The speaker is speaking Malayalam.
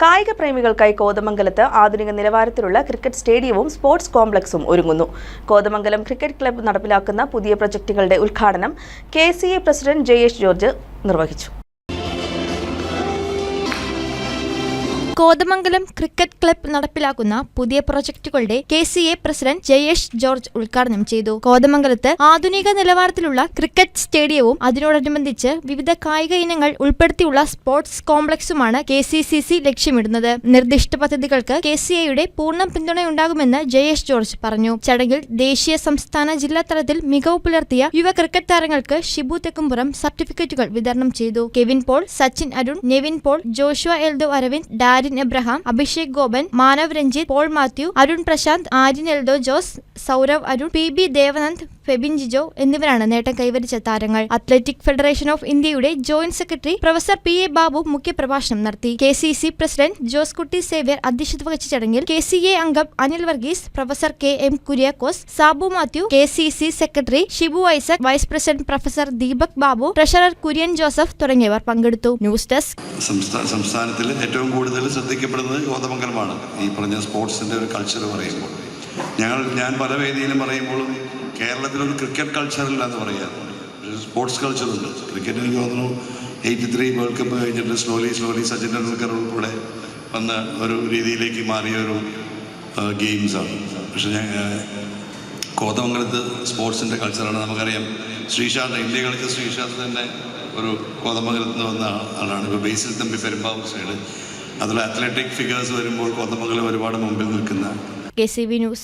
കായിക പ്രേമികൾക്കായി കോതമംഗലത്ത് ആധുനിക നിലവാരത്തിലുള്ള ക്രിക്കറ്റ് സ്റ്റേഡിയവും സ്പോർട്സ് കോംപ്ലക്സും ഒരുങ്ങുന്നു. കോതമംഗലം ക്രിക്കറ്റ് ക്ലബ്ബ് നടപ്പിലാക്കുന്ന പുതിയ പ്രൊജക്ടുകളുടെ ഉദ്ഘാടനം കെ പ്രസിഡന്റ് ജയേഷ് ജോർജ് നിർവഹിച്ചു. കോതമംഗലം ക്രിക്കറ്റ് ക്ലബ് നടപ്പിലാക്കുന്ന പുതിയ പ്രൊജക്ടുകളുടെ K C A president Jayesh George ഉദ്ഘാടനം ചെയ്തു. കോതമംഗലത്ത് ആധുനിക നിലവാരത്തിലുള്ള ക്രിക്കറ്റ് സ്റ്റേഡിയവും അതിനോടനുബന്ധിച്ച് വിവിധ കായിക ഇനങ്ങൾ ഉൾപ്പെടുത്തിയുള്ള സ്പോർട്സ് കോംപ്ലക്സുമാണ് കെ സി സി സി ലക്ഷ്യമിടുന്നത്. നിർദ്ദിഷ്ട പദ്ധതികൾക്ക് കെ സി എയുടെ പൂർണ പിന്തുണയുണ്ടാകുമെന്ന് ജയേഷ് ജോർജ് പറഞ്ഞു. ചടങ്ങിൽ ദേശീയ സംസ്ഥാന ജില്ലാ തലത്തിൽ മികവ് പുലർത്തിയ യുവ ക്രിക്കറ്റ് താരങ്ങൾക്ക് ഷിബു തെക്കുംപുറം സർട്ടിഫിക്കറ്റുകൾ വിതരണം ചെയ്തു. Kevin Paul Sachin Arun Nevin Paul Joshua Eldho Aravind Darin Abraham Abhishek Gopan Manav Ranjith Paul Mathew Arun Prashanth Aryan Eldho Jose Saurav Arun P B Devanand Febin Jijo എന്നിവരാണ് നേട്ടം കൈവരിച്ച താരങ്ങൾ. അത്ലറ്റിക് ഫെഡറേഷൻ ഓഫ് ഇന്ത്യയുടെ joint secretary professor P A Babu മുഖ്യപ്രഭാഷണം നടത്തി. K C C president Josekutty Xavier അധ്യക്ഷത വഹിച്ച ചടങ്ങിൽ കെ സി എ അംഗം Anil Varghese professor K M Kuriakose Sabu Mathew K C C secretary Shibu Isaac vice president professor Deepak Babu treasurer Kurian Joseph തുടങ്ങിയവർ പങ്കെടുത്തു. News desk. സംസ്ഥാന സംസ്ഥാനത്തിൽ ഏറ്റവും കൂടുതൽ ശ്രദ്ധിക്കപ്പെടുന്നത് ഗോതമംഗലമാണ്. ഈ പറഞ്ഞ സ്പോർട്സിന്റെ ഒരു കൾച്ചർ പറയുമ്പോൾ. ഞങ്ങൾ ഞാൻ പല വേദിയിലും പറയുമ്പോഴും കേരളത്തിലൊരു ക്രിക്കറ്റ് കൾച്ചറില്ല എന്ന് പറയാം സ്പോർട്സ് കൾച്ചർ ഉണ്ട് ക്രിക്കറ്റ് എനിക്ക് തോന്നുന്നു എയ്റ്റി ത്രീ വേൾഡ് കപ്പ് കഴിഞ്ഞിട്ട് സ്ലോലി സ്ലോലി സച്ചിൻ ടെണ്ടുൽക്കർ ഉൾപ്പെടെ വന്ന ഒരു രീതിയിലേക്ക് മാറിയ ഒരു ഗെയിംസാണ് പക്ഷെ ഞാൻ കോതമംഗലത്ത് സ്പോർട്സിന്റെ കൾച്ചറാണ് നമുക്കറിയാം. ശ്രീശാന്ത് ഇന്ത്യ കളിച്ച ശ്രീശാന്ത് തന്നെ ഒരു കോതമംഗലത്ത് നിന്ന് വന്ന ആളാണ്. ഇപ്പോൾ ബേസിൽ തമ്പി പെരുമ്പാവൂർ സൈഡ് അതിൽ അത്ലറ്റിക് ഫിഗേഴ്സ് വരുമ്പോൾ കോതമംഗലം ഒരുപാട് മുമ്പിൽ നിൽക്കുന്ന കെ സി വി ന്യൂസ്